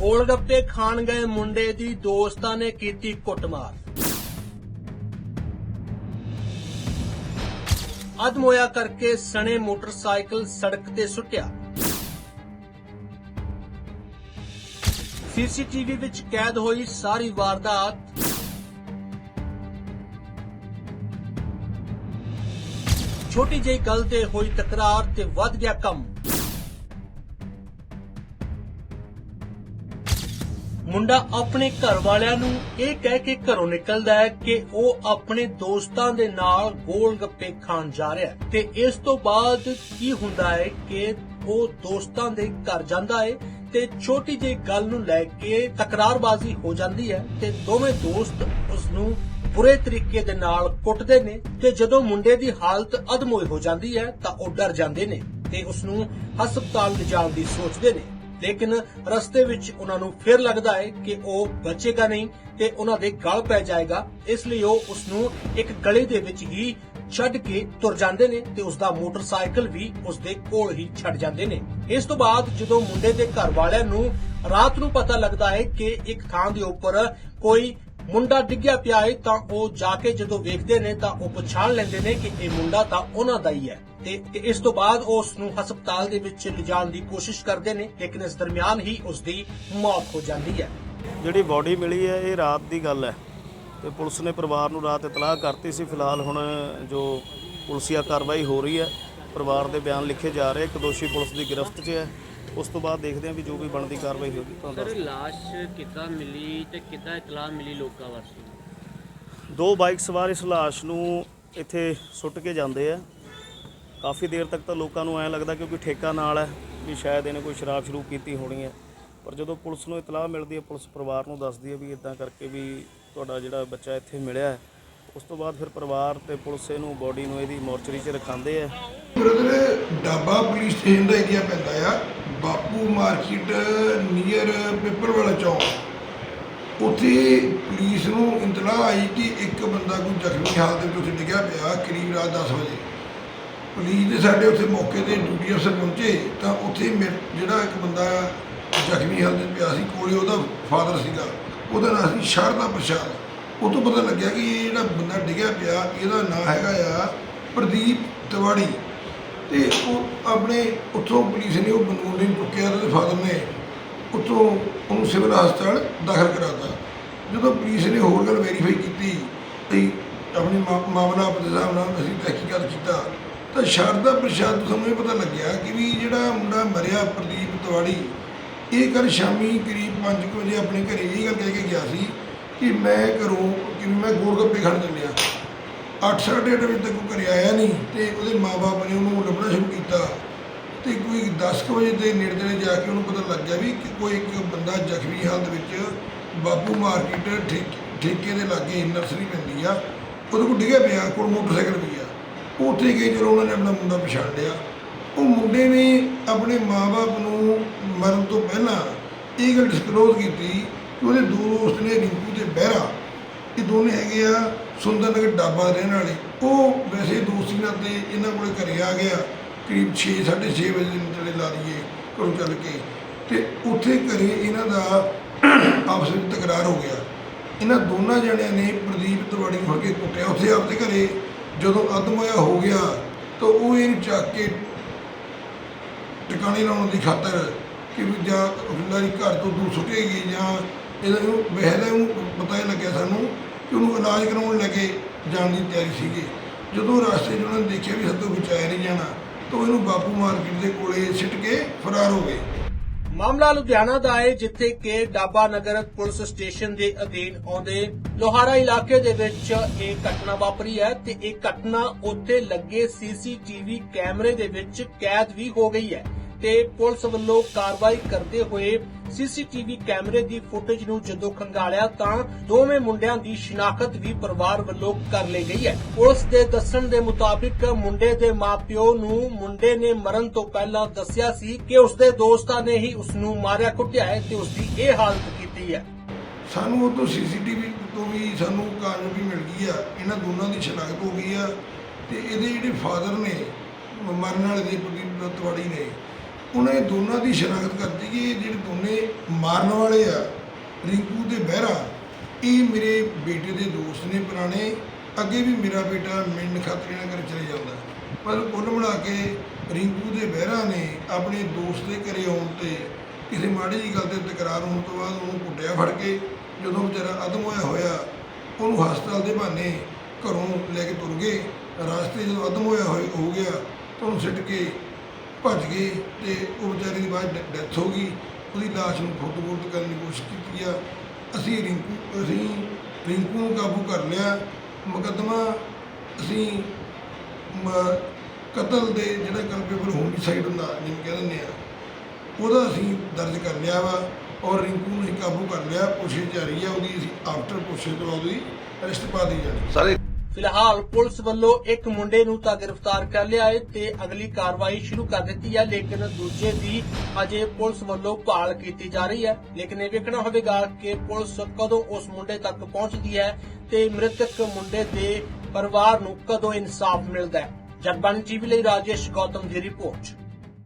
ਗੋਲਗੱਪੇ ਖਾਣ ਗਏ ਮੁੰਡੇ ਦੀ ਦੋਸਤਾਂ ਨੇ ਕੀਤੀ ਕੁੱਟਮਾਰ। ਅਦਮੋਇਆ ਕਰਕੇ ਸਣੇ ਮੋਟਰਸਾਈਕਲ ਸੜਕ ਤੇ ਸੁੱਟਿਆ। ਸੀਸੀਟੀਵੀ ਵਿੱਚ ਕੈਦ ਹੋਈ ਸਾਰੀ ਵਾਰਦਾਤ। ਛੋਟੀ ਜਿਹੀ ਗੱਲ ਤੇ ਹੋਈ ਤਕਰਾਰ ਤੇ ਵੱਧ ਗਿਆ ਕੰਮ। ਮੁੰਡਾ ਆਪਣੇ ਘਰ ਵਾਲਿਆਂ ਨੂੰ ਇਹ ਕਹਿ ਕੇ ਘਰੋਂ ਨਿਕਲਦਾ ਹੈ ਕਿ ਉਹ ਆਪਣੇ ਦੋਸਤਾਂ ਦੇ ਨਾਲ ਗੋਲ ਗੱਪੇ ਖਾਣ ਜਾ ਰਿਹਾ ਹੈ। ਤੇ ਇਸ ਤੋਂ ਬਾਅਦ ਕੀ ਹੁੰਦਾ ਹੈ ਕਿ ਉਹ ਦੋਸਤਾਂ ਦੇ ਘਰ ਜਾਂਦਾ ਹੈ ਤੇ ਛੋਟੀ ਜਿਹੀ ਗੱਲ ਨੂੰ ਲੈ ਕੇ ਤਕਰਾਰਬਾਜ਼ੀ ਹੋ ਜਾਂਦੀ ਹੈ ਤੇ ਦੋਵੇਂ ਦੋਸਤ ਉਸ ਨੂੰ ਬੁਰੇ ਤਰੀਕੇ ਦੇ ਨਾਲ ਕੁੱਟਦੇ ਨੇ ਤੇ ਜਦੋਂ ਮੁੰਡੇ ਦੀ ਹਾਲਤ ਅਧਮੋਏ ਹੋ ਜਾਂਦੀ ਹੈ ਤਾਂ ਉਹ ਡਰ ਜਾਂਦੇ ਨੇ ਤੇ ਉਸ ਨੂੰ ਹਸਪਤਾਲ ਲਿਜਾਣ ਦੀ ਸੋਚਦੇ ਨੇ। ਲੇਕਿਨ ਰਸਤੇ ਵਿੱਚ ਉਹਨਾਂ ਨੂੰ ਫਿਰ ਲੱਗਦਾ ਹੈ ਕਿ ਉਹ ਬਚੇਗਾ ਨਹੀਂ ਤੇ ਉਹਨਾਂ ਦੇ ਗਲ ਪੈ ਜਾਏਗਾ। ਇਸ ਲਈ ਉਹ ਉਸ ਨੂੰ ਇੱਕ ਗਲੀ ਦੇ ਵਿੱਚ ਹੀ ਛੱਡ ਕੇ ਤੁਰ ਜਾਂਦੇ ਨੇ ਤੇ ਉਸ ਦਾ ਮੋਟਰਸਾਈਕਲ ਵੀ ਉਸ ਦੇ ਕੋਲ ਹੀ ਛੱਡ ਜਾਂਦੇ ਨੇ। ਇਸ ਤੋਂ ਬਾਅਦ ਜਦੋਂ ਮੁੰਡੇ ਦੇ ਘਰ ਵਾਲਿਆਂ ਨੂੰ ਰਾਤ ਨੂੰ ਪਤਾ ਲੱਗਦਾ ਹੈ ਕਿ ਇੱਕ ਥਾਂ ਦੇ ਉੱਪਰ ਕੋਈ ਮੁੰਡਾ ਡਿੱਗਿਆ ਪਿਆ ਹੈ ਤਾਂ ਉਹ ਜਾ ਕੇ ਜਦੋਂ ਵੇਖਦੇ ਨੇ ਤਾਂ ਉਹ ਪਛਾਣ ਲੈਂਦੇ ਨੇ ਕਿ ਇਹ ਮੁੰਡਾ ਤਾਂ ਉਹਨਾਂ ਦਾ ਹੀ ਹੈ। ਤੇ ਇਸ ਤੋਂ ਬਾਅਦ ਉਸ ਨੂੰ ਹਸਪਤਾਲ ਦੇ ਵਿੱਚ ਲਿਜਾਣ ਦੀ ਕੋਸ਼ਿਸ਼ ਕਰਦੇ ਨੇ, ਲੇਕਿਨ ਇਸ ਦਰਮਿਆਨ ਹੀ ਉਸ ਦੀ ਮੌਤ ਹੋ ਜਾਂਦੀ ਹੈ। ਜਿਹੜੀ ਬਾਡੀ ਮਿਲੀ ਹੈ, ਇਹ ਰਾਤ ਦੀ ਗੱਲ ਹੈ। ਤੇ ਪੁਲਿਸ ਨੇ ਪਰਿਵਾਰ ਨੂੰ ਰਾਤ ਇਤਲਾਹ ਕਰਤੀ ਸੀ। ਫਿਲਹਾਲ ਹੁਣ ਜੋ ਪੁਲਸੀਆ ਕਾਰਵਾਈ ਹੋ ਰਹੀ ਹੈ, ਪਰਿਵਾਰ ਦੇ ਬਿਆਨ ਲਿਖੇ ਜਾ ਰਹੇ, ਇੱਕ ਦੋਸ਼ੀ ਪੁਲਿਸ ਦੀ ਗ੍ਰਿਫਤ 'ਚ ਹੈ। ਉਸ ਤੋਂ ਬਾਅਦ ਦੇਖਦੇ ਹਾਂ ਵੀ ਜੋ ਵੀ ਬਣਦੀ ਕਾਰਵਾਈ ਹੋਗੀ ਤੁਹਾਨੂੰ ਸਰ ਦੱਸ ਲਾਸ਼ ਕਿੱਦਾਂ ਮਿਲੀ ਤੇ ਕਿੱਦਾਂ ਇਤਲਾਹ ਮਿਲੀ ਲੋਕਾਂ ਵਾਸਤੇ? ਦੋ ਬਾਈਕ ਸਵਾਰ ਇਸ ਲਾਸ਼ ਨੂੰ ਇੱਥੇ ਸੁੱਟ ਕੇ ਜਾਂਦੇ ਆ। ਕਾਫੀ ਦੇਰ ਤੱਕ ਤਾਂ ਲੋਕਾਂ ਨੂੰ ਐਂ ਲੱਗਦਾ ਕਿਉਂਕਿ ਠੇਕਾ ਨਾਲ ਹੈ ਵੀ ਸ਼ਾਇਦ ਇਹਨੇ ਕੋਈ ਸ਼ਰਾਬ ਸ਼ੁਰੂ ਕੀਤੀ ਹੋਣੀ ਹੈ। ਪਰ ਜਦੋਂ ਪੁਲਿਸ ਨੂੰ ਇਤਲਾਹ ਮਿਲਦੀ ਹੈ ਪੁਲਿਸ ਪਰਿਵਾਰ ਨੂੰ ਦੱਸਦੀ ਹੈ ਵੀ ਇਦਾਂ ਕਰਕੇ ਵੀ ਤੁਹਾਡਾ ਜਿਹੜਾ ਬੱਚਾ ਇੱਥੇ ਮਿਲਿਆ ਹੈ। ਉਸ ਤੋਂ ਬਾਅਦ ਫਿਰ ਪਰਿਵਾਰ ਤੇ ਪੁਲਿਸ ਇਹਨੂੰ ਬੋਡੀ ਨੂੰ ਇਹਦੀ ਮੋਰਚਰੀ 'ਚ ਰਖਾਉਂਦੇ ਆ। ਬ੍ਰਦਰ ਡਾਬਾ ਪੁਲਿਸ ਸਟੇਸ਼ਨ ਦਾ ਏਰੀਆ ਪੈਂਦਾ ਆ। ਬਾਪੂ ਮਾਰਕੀਟ ਨੀਅਰ ਪੇਪਰ ਵਾਲਾ ਚੌਂਕ। ਉੱਥੇ ਪੁਲਿਸ ਨੂੰ ਇਤਲਾਹ ਆਈ ਕਿ ਇੱਕ ਬੰਦਾ ਕੋਈ ਜ਼ਖਮੀ ਹਾਲਤ ਵਿੱਚ ਉੱਥੇ ਡਿੱਗਿਆ ਪਿਆ ਕਰੀਬ ਰਾਤ 10 ਵਜੇ। ਪੁਲਿਸ ਦੇ ਸਾਡੇ ਉੱਥੇ ਮੌਕੇ ਤੇ ਡਿਊਟੀ ਅਫਸਰ ਪਹੁੰਚੇ ਤਾਂ ਉੱਥੇ ਮੇ- ਜਿਹੜਾ ਇੱਕ ਬੰਦਾ ਜ਼ਖਮੀ ਹਾਲਤ ਵਿੱਚ ਪਿਆ ਸੀ, ਕੋਲੇ ਉਹਦਾ ਫਾਦਰ ਸੀਗਾ। ਉਹਦਾ ਨਾਂ ਸੀ ਸ਼ਰਦਾ ਪ੍ਰਸ਼ਾਦ। ਉਹ ਤੋਂ ਪਤਾ ਲੱਗਿਆ ਕਿ ਇਹ ਜਿਹੜਾ ਬੰਦਾ ਡਿੱਗਿਆ ਪਿਆ, ਇਹਦਾ ਨਾਂ ਹੈਗਾ ਆ ਪ੍ਰਦੀਪ ਤਿਵਾੜੀ। ਤੇ ਉਹ ਆਪਣੇ ਉੱਥੋਂ ਪੁਲਿਸ ਨੇ ਉਹ ਬੰਦੂਕ ਨੂੰ ਚੁੱਕਿਆ ਤੇ ਫਾਦਰ ਨੇ ਉੱਥੋਂ ਉਹਨੂੰ ਸਿਵਲ ਹਸਪਤਾਲ ਦਾਖਲ ਕਰਾਤਾ। ਜਦੋਂ ਪੁਲਿਸ ਨੇ ਹੋਰ ਗੱਲ ਵੈਰੀਫਾਈ ਕੀਤੀ ਤੇ ਆਪਣੀ ਮਾ- ਮਾਮਲਾ ਆਪਣੇ ਹਿਸਾਬ ਨਾਲ ਅਸੀਂ ਤਹਿਕੀਕਾਤ ਕੀਤਾ, ਤਾਂ ਸ਼ਾਰਦਾ ਪ੍ਰਸ਼ਾਦ ਤੋਂ ਸਾਨੂੰ ਇਹ ਪਤਾ ਲੱਗਿਆ ਕਿ ਵੀ ਜਿਹੜਾ ਮੁੰਡਾ ਮਰਿਆ ਪ੍ਰਦੀਪ ਤਿਵਾੜੀ, ਇਹ ਕੱਲ ਸ਼ਾਮੀ ਕਰੀਬ 5 ਵਜੇ ਆਪਣੇ ਘਰੇ ਇਹ ਗੱਲ ਕਹਿ ਕੇ ਗਿਆ ਸੀ ਕਿ ਮੈਂ ਘਰੋਂ, ਕਿ ਵੀ ਮੈਂ ਗੋਲਗੱਪੇ ਖਾਣ ਚੱਲਿਆ। ਅੱਠ ਸਾਢੇ ਅੱਠ ਵਜੇ ਤੱਕ ਉਹ ਘਰੇ ਆਇਆ ਨਹੀਂ ਤੇ ਉਹਦੇ ਮਾਪੇ ਨੇ ਉਹਨੂੰ ਲੱਭਣਾ ਸ਼ੁਰੂ ਕੀਤਾ ਤੇ ਕੋਈ 10 ਕੁ ਵਜੇ ਦੇ ਨੇੜੇ ਤੇੜੇ ਜਾ ਕੇ ਉਹਨੂੰ ਪਤਾ ਲੱਗ ਗਿਆ ਵੀ ਕਿ ਕੋਈ ਇੱਕ ਬੰਦਾ ਜ਼ਖਮੀ ਹਾਲਤ ਵਿੱਚ ਬਾਪੂ ਮਾਰਕੀਟ ਠੇਕ- ਠੇਕੇ ਦੇ ਲਾਗੇ ਨਰਸਰੀ ਪੈਂਦੀ ਆ, ਉਹਦੇ ਕੋਲ ਡਿੱਗਿਆ ਪਿਆ, ਕੋਲ ਮੋਟਰਸਾਈਕਲ ਵੀ ਆ। ਉਹ ਉੱਥੇ ਗਏ ਜਦੋਂ ਉਹਨਾਂ ਨੇ ਆਪਣਾ ਮੁੰਡਾ ਪਛਾਣ ਲਿਆ। ਉਹ ਮੁੰਡੇ ਨੇ ਆਪਣੇ ਮਾਪੇ ਨੂੰ ਮਰਨ ਤੋਂ ਪਹਿਲਾਂ ਇਹ ਗੱਲ ਡਿਸਕਲੋਜ਼ ਕੀਤੀ ਕਿ ਉਹਦੇ ਦੋ ਦੋਸਤ ਨੇ ਰਿੰਕੂ ਤੇ ਬਹਿਰਾ। ਇਹ ਦੋਨੇ ਹੈਗੇ ਆ ਸੁੰਦਰਨਗਰ ਡਾਬਾ ਦੇ ਰਹਿਣ ਵਾਲੇ। ਉਹ ਵੈਸੇ ਦੋਸਤੀਆਂ ਤੇ ਇਹਨਾਂ ਕੋਲੇ ਘਰੇ ਆ ਗਿਆ। ਕਰੀਬ 6 6:30 ਵਜੇ ਦੇ ਨੇੜੇ ਲਾ ਲਈਏ, ਘਰੋਂ ਚੱਲ ਕੇ। ਤੇ ਉੱਥੇ ਘਰੇ ਇਹਨਾਂ ਦਾ ਆਪਸ ਵਿੱਚ ਤਕਰਾਰ ਹੋ ਗਿਆ। ਇਹਨਾਂ ਦੋਨਾਂ ਜਣਿਆਂ ਨੇ ਪ੍ਰਦੀਪ ਤਵਾੜੀ ਨੂੰ ਕੇ ਕੁੱਟਿਆ। ਉੱਥੇ ਆਪਦੇ ਘਰੇ ਜਦੋਂ ਅਦਮੋਇਆ ਹੋ ਗਿਆ, ਤਾਂ ਉਹ ਇਹਨੂੰ ਚੱਕ ਕੇ ਟਿਕਾਣੇ ਲਾਉਣ ਦੀ ਖਾਤਰ ਕਿ ਵੀ ਜਾਂ ਫਿਲਹਾਲ ਘਰ ਤੋਂ ਦੂਰ ਸੁੱਟੇਗੀ ਜਾਂ ਇਹਦਾ ਨੂੰ ਵਹਿਦਾ ਨੂੰ ਪਤਾ ਹੀ ਲੱਗਿਆ ਸਾਨੂੰ। ਕਿ ਉਹਨੂੰ ਇਲਾਜ ਕਰਾਉਣ ਲੈ ਕੇ ਜਾਣ ਦੀ ਤਿਆਰੀ ਸੀਗੀ। ਜਦੋਂ ਰਸਤੇ 'ਚ ਉਹਨਾਂ ਨੇ ਦੇਖਿਆ ਵੀ ਹੱਥੋਂ ਬਚਾਇਆ ਨਹੀਂ ਜਾਣਾ, ਤਾਂ ਇਹਨੂੰ ਬਾਪੂ ਮਾਰਕੀਟ ਦੇ ਕੋਲੇ ਸਿੱਟ ਕੇ ਫਰਾਰ ਹੋ ਗਏ। ਮਾਮਲਾ ਲੁਧਿਆਣਾ ਦਾ ਹੈ, ਜਿੱਥੇ ਕਿ ਡਾਬਾ ਨਗਰ ਪੁਲਿਸ ਸਟੇਸ਼ਨ ਦੇ ਅਧੀਨ ਆਉਂਦੇ ਲੋਹਾਰਾ ਇਲਾਕੇ ਦੇ ਵਿੱਚ ਇਹ ਘਟਨਾ ਵਾਪਰੀ ਹੈ ਤੇ ਇਹ ਘਟਨਾ ਉੱਥੇ ਲੱਗੇ ਸੀਸੀਟੀਵੀ ਕੈਮਰੇ ਦੇ ਵਿੱਚ ਕੈਦ ਵੀ ਹੋ ਗਈ ਹੈ ਤੇ ਪੁਲਿਸ ਵੱਲੋਂ ਕਾਰਵਾਈ ਕਰਦੇ ਹੋਏ ਸੀਸੀਟੀਵੀ ਕੈਮਰੇ ਦੀ ਫੁਟੇਜ ਨੂੰ ਜਦੋਂ ਖੰਗਾਲਿਆ ਤਾਂ ਦੋਵੇਂ ਮੁੰਡਿਆਂ ਦੀ ਸ਼ਨਾਖਤ ਵੀ ਪਰਿਵਾਰ ਵੱਲੋਂ ਕਰ ਲਈ ਗਈ ਹੈ। ਪੁਲਿਸ ਦੇ ਦੱਸਣ ਦੇ ਮੁਤਾਬਿਕ ਮੁੰਡੇ ਦੇ ਮਾਪਿਓ ਨੂੰ ਮੁੰਡੇ ਨੇ ਮਰਨ ਤੋਂ ਪਹਿਲਾਂ ਦੱਸਿਆ ਸੀ ਕਿ ਉਸਦੇ ਦੋਸਤਾਂ ਨੇ ਹੀ ਉਸ ਨੂੰ ਮਾਰਿਆ, ਕੁੱਟਿਆ ਹੈ ਤੇ ਉਸ ਦੀ ਇਹ ਹਾਲਤ ਕੀਤੀ ਹੈ। ਸਾਨੂੰ ਉਹ ਤੋਂ ਸੀਸੀਟੀਵੀ ਤੋਂ ਵੀ ਸਾਨੂੰ ਕਾਮਯਾਬੀ ਮਿਲ ਗਈ ਆ। ਇਹਨਾਂ ਦੋਨਾਂ ਦੀ ਸ਼ਨਾਖਤ ਹੋ ਗਈ ਆ ਤੇ ਇਹਦੇ ਜਿਹੜੇ ਫਾਦਰ ਨੇ, ਮਰਨ ਵਾਲੇ ਦੇ ਪ੍ਰਦੀਪ ਤਵਾੜੀ ਨੇ ਉਹਨੇ ਦੋਨਾਂ ਦੀ ਸ਼ਨਾਖਤ ਕਰਤੀ ਕਿ ਇਹ ਜਿਹੜੇ ਦੋਨੇ ਮਾਰਨ ਵਾਲੇ ਆ, ਰਿੰਕੂ ਤੇ ਬਹਿਰਾ, ਇਹ ਮੇਰੇ ਬੇਟੇ ਦੇ ਦੋਸਤ ਨੇ ਪੁਰਾਣੇ, ਅੱਗੇ ਵੀ ਮੇਰਾ ਬੇਟਾ ਮਿੰਨ ਖਤਰੇ ਨਾਲ ਘਰ ਚਲੇ ਜਾਂਦਾ। ਪਰ ਕੁੱਲ ਮਿਲਾ ਕੇ ਰਿੰਕੂ ਦੇ ਬਹਿਰਾ ਨੇ ਆਪਣੇ ਦੋਸਤ ਦੇ ਘਰੇ ਆਉਣ ਤੇ ਕਿਸੇ ਮਾੜੀ ਜੀ ਗੱਲ ਤੇ ਤਕਰਾਰ ਹੋਣ ਤੋਂ ਬਾਅਦ ਉਹਨੂੰ ਕੁੱਟਿਆ ਫੜ ਕੇ, ਜਦੋਂ ਵਿਚਾਰਾ ਅਦਮ ਹੋਇਆ ਹੋਇਆ, ਉਹਨੂੰ ਹਸਪਤਾਲ ਦੇ ਬਹਾਨੇ ਘਰੋਂ ਲੈ ਕੇ ਤੁਰ ਗਏ। ਰਾਸਤੇ ਜਦੋਂ ਅਦਮ ਹੋਇਆ ਹੋਇਆ- ਹੋ ਗਿਆ, ਤਾਂ ਉਹਨੂੰ ਸਿੱਟ ਕੇ ਭੱਜ ਗਏ ਤੇ ਉਹ ਵਿਚਾਰੇ ਦੀ ਬਾਅਦ ਡੈਥ ਹੋ ਗਈ। ਉਹਦੀ ਲਾਸ਼ ਨੂੰ ਫੋਟੋ ਕਰਨ ਦੀ ਕੋਸ਼ਿਸ਼ ਕੀਤੀ ਆ। ਅਸੀਂ ਰਿੰਕੂ ਅਸੀਂ ਰਿੰਕੂ ਨੂੰ ਕਾਬੂ ਕਰ ਲਿਆ। ਮੁਕੱਦਮਾ ਅਸੀਂ ਕਤਲ ਦੇ ਜਿਹੜਾ ਕਲਪੇਬਲ ਹੋਮਿਸਾਈਡ ਹੁੰਦਾ ਜਿਵੇਂ ਕਹਿ ਦਿੰਦੇ ਆ, ਉਹਦਾ ਅਸੀਂ ਦਰਜ ਕਰ ਲਿਆ ਵਾ ਔਰ ਰਿੰਕੂ ਨੂੰ ਅਸੀਂ ਕਾਬੂ ਕਰ ਲਿਆ। ਪੁੱਛੇ ਜਾ ਰਹੀ ਆ, ਉਹਦੀ ਅਸੀਂ ਆਫਟਰ ਪੁੱਛੇ ਤੋਂ ਬਾਅਦ ਉਹਦੀ ਅਰੈਸਟ ਪਾ ਦੀ ਜਾਣੀ। ਸਾਰੇ ਫਿਲਹਾਲ ਪੁਲਿਸ ਵੱਲੋਂ ਇੱਕ ਮੁੰਡੇ ਨੂੰ ਤਾਂ ਗ੍ਰਿਫਤਾਰ ਕਰ ਲਿਆ ਹੈ ਤੇ ਅਗਲੀ ਕਾਰਵਾਈ ਸ਼ੁਰੂ ਕਰ ਦਿੱਤੀ ਹੈ, ਲੇਕਿਨ ਦੂਜੇ ਦੀ ਅਜੇ ਪੁਲਿਸ ਵੱਲੋਂ ਭਾਲ ਕੀਤੀ ਜਾ ਰਹੀ ਹੈ। ਲੇਕਿਨ ਇਹ ਵੇਖਣਾ ਹੋਵੇਗਾ ਕਿ ਪੁਲਿਸ ਕਦੋਂ ਉਸ ਮੁੰਡੇ ਤੱਕ ਪਹੁੰਚਦੀ ਹੈ ਤੇ ਮ੍ਰਿਤਕ ਮੁੰਡੇ ਦੇ ਪਰਿਵਾਰ ਨੂੰ ਕਦੋਂ ਇਨਸਾਫ ਮਿਲਦਾ ਹੈ। ਜਗਬਾਨੀ ਟੀਵੀ ਲਈ ਰਾਜੇਸ਼ ਗੌਤਮ ਦੀ ਰਿਪੋਰਟ।